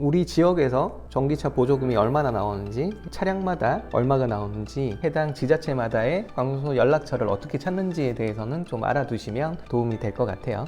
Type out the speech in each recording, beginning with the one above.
우리 지역에서 전기차 보조금이 얼마나 나오는지, 차량마다 얼마가 나오는지, 해당 지자체마다의 관공서 연락처를 어떻게 찾는지에 대해서는 좀 알아두시면 도움이 될 것 같아요.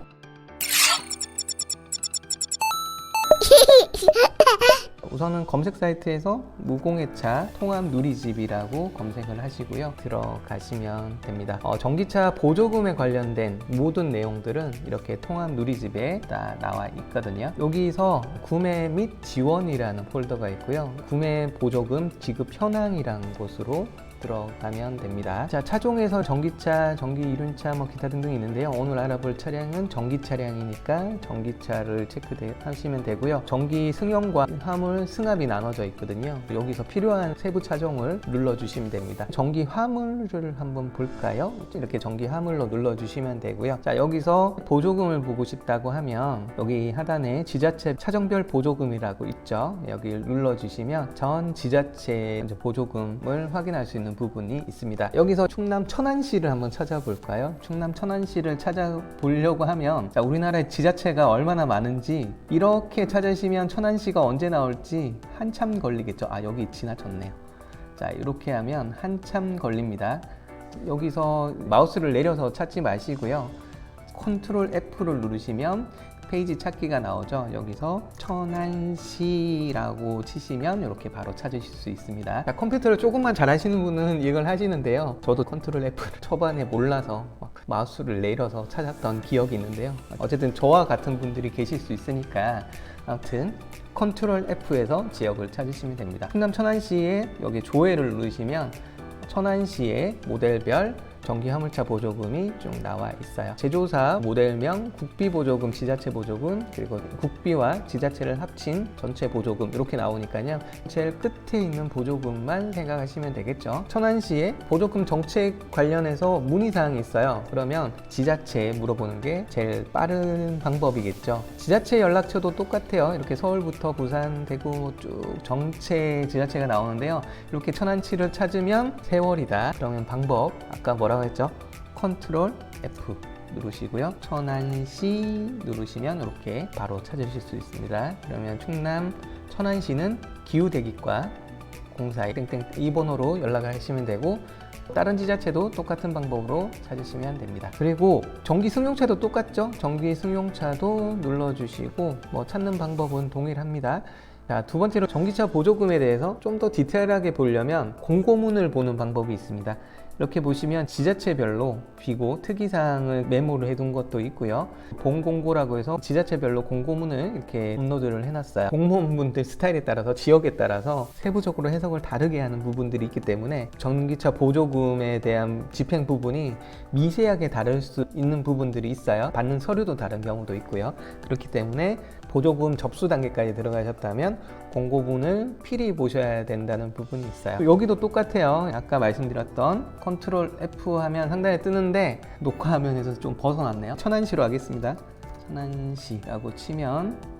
우선은 검색 사이트에서 무공해차 통합 누리집이라고 검색을 하시고요. 들어가시면 됩니다. 어, 전기차 보조금에 관련된 모든 내용들은 이렇게 통합 누리집에 다 나와 있거든요. 여기서 구매 및 지원이라는 폴더가 있고요. 구매 보조금 지급 현황이라는 곳으로 들어가면 됩니다. 자, 차종에서 전기차, 전기 이륜차, 뭐 기타 등등 있는데요. 오늘 알아볼 차량은 전기 차량이니까 전기차를 체크하시면 되고요. 전기 승용과 화물 승합이 나눠져 있거든요. 여기서 필요한 세부 차종을 눌러주시면 됩니다. 전기 화물을 한번 볼까요? 이렇게 전기 화물로 눌러주시면 되고요. 자, 여기서 보조금을 보고 싶다고 하면 여기 하단에 지자체 차종별 보조금이라고 있죠. 여기를 눌러주시면 전 지자체 보조금을 확인할 수 있는 부분이 있습니다. 여기서 충남 천안시를 한번 찾아볼까요? 충남 천안시를 찾아보려고 하면 자, 우리나라의 지자체가 얼마나 많은지 이렇게 찾으시면 천안시가 언제 나올지 한참 걸리겠죠. 아 여기 지나쳤네요. 자 이렇게 하면 한참 걸립니다. 여기서 마우스를 내려서 찾지 마시고요. 컨트롤 F를 누르시면 페이지 찾기가 나오죠. 여기서 천안시라고 치시면 이렇게 바로 찾으실 수 있습니다. 자, 컴퓨터를 조금만 잘 하시는 분은 이걸 하시는데요. 저도 컨트롤 F를 초반에 몰라서 막 마우스를 내려서 찾았던 기억이 있는데요. 어쨌든 저와 같은 분들이 계실 수 있으니까 아무튼 컨트롤 F에서 지역을 찾으시면 됩니다. 충남 천안시에 여기 조회를 누르시면 천안시의 모델별 전기 화물차 보조금이 쭉 나와 있어요. 제조사 모델명, 국비 보조금, 지자체 보조금, 그리고 국비와 지자체를 합친 전체 보조금 이렇게 나오니까요. 제일 끝에 있는 보조금만 생각하시면 되겠죠. 천안시의 보조금 정책 관련해서 문의사항이 있어요. 그러면 지자체에 물어보는 게 제일 빠른 방법이겠죠. 지자체 연락처도 똑같아요. 이렇게 서울부터 부산, 대구 쭉 정체 지자체가 나오는데요. 이렇게 천안시를 찾으면 세월이다. 그러면 방법 아까 뭐라 고 했죠? 컨트롤 F 누르시고요. 천안시 누르시면 이렇게 바로 찾으실 수 있습니다. 그러면 충남 천안시는 기후대기과 공사에 땡땡 이 번호로 연락을 하시면 되고 다른 지자체도 똑같은 방법으로 찾으시면 됩니다. 그리고 전기 승용차도 똑같죠? 전기 승용차도 눌러주시고 뭐 찾는 방법은 동일합니다. 자, 두 번째로 전기차 보조금에 대해서 좀 더 디테일하게 보려면 공고문을 보는 방법이 있습니다. 이렇게 보시면 지자체별로 비고 특이사항을 메모를 해둔 것도 있고요. 본공고라고 해서 지자체별로 공고문을 이렇게 업로드를 해놨어요. 공무원분들 스타일에 따라서 지역에 따라서 세부적으로 해석을 다르게 하는 부분들이 있기 때문에 전기차 보조금에 대한 집행 부분이 미세하게 다를 수 있는 부분들이 있어요. 받는 서류도 다른 경우도 있고요. 그렇기 때문에 보조금 접수 단계까지 들어가셨다면 공고문을 필히 보셔야 된다는 부분이 있어요. 여기도 똑같아요. 아까 말씀드렸던 컨트롤 F 하면 상단에 뜨는데 녹화 화면에서 좀 벗어났네요. 천안시로 하겠습니다. 천안시라고 치면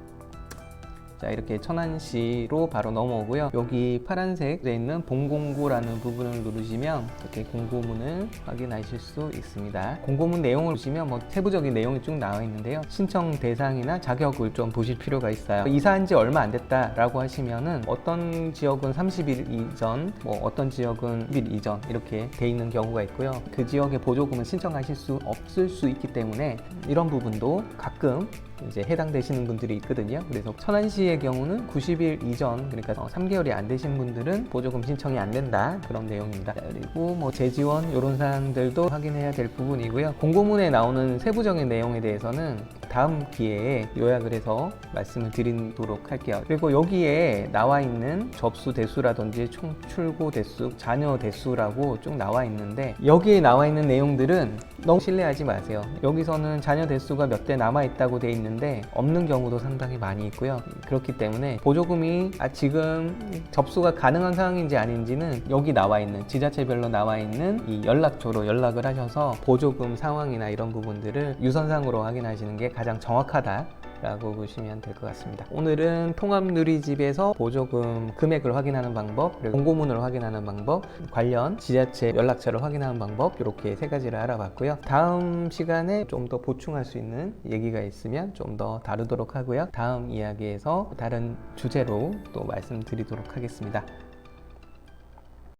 자 이렇게 천안시로 바로 넘어오고요. 여기 파란색에 있는 본공고라는 부분을 누르시면 이렇게 공고문을 확인하실 수 있습니다. 공고문 내용을 보시면 뭐 세부적인 내용이 쭉 나와 있는데요. 신청 대상이나 자격을 좀 보실 필요가 있어요. 이사한 지 얼마 안 됐다 라고 하시면은 어떤 지역은 30일 이전 뭐 어떤 지역은 10일 이전 이렇게 돼 있는 경우가 있고요. 그 지역의 보조금을 신청하실 수 없을 수 있기 때문에 이런 부분도 가끔 이제 해당되시는 분들이 있거든요. 그래서 천안시 의 경우는 90일 이전 그러니까 3개월이 안 되신 분들은 보조금 신청이 안 된다 그런 내용입니다. 그리고 뭐 재지원 이런 사항들도 확인해야 될 부분이고요. 공고문에 나오는 세부적인 내용에 대해서는 다음 기회에 요약을 해서 말씀을 드리도록 할게요. 그리고 여기에 나와 있는 접수 대수라든지 총 출고 대수, 자녀 대수라고 쭉 나와 있는데 여기에 나와 있는 내용들은 너무 신뢰하지 마세요. 여기서는 자녀 대수가 몇 대 남아 있다고 돼 있는데 없는 경우도 상당히 많이 있고요. 그렇기 때문에 보조금이 아 지금 접수가 가능한 상황인지 아닌지는 여기 나와 있는 지자체별로 나와 있는 이 연락처로 연락을 하셔서 보조금 상황이나 이런 부분들을 유선상으로 확인하시는 게 가장 정확하다. 라고 보시면 될 것 같습니다. 오늘은 통합누리집에서 보조금 금액을 확인하는 방법, 그리고 공고문을 확인하는 방법, 관련 지자체 연락처를 확인하는 방법 이렇게 세 가지를 알아봤고요. 다음 시간에 좀 더 보충할 수 있는 얘기가 있으면 좀 더 다루도록 하고요. 다음 이야기에서 다른 주제로 또 말씀드리도록 하겠습니다.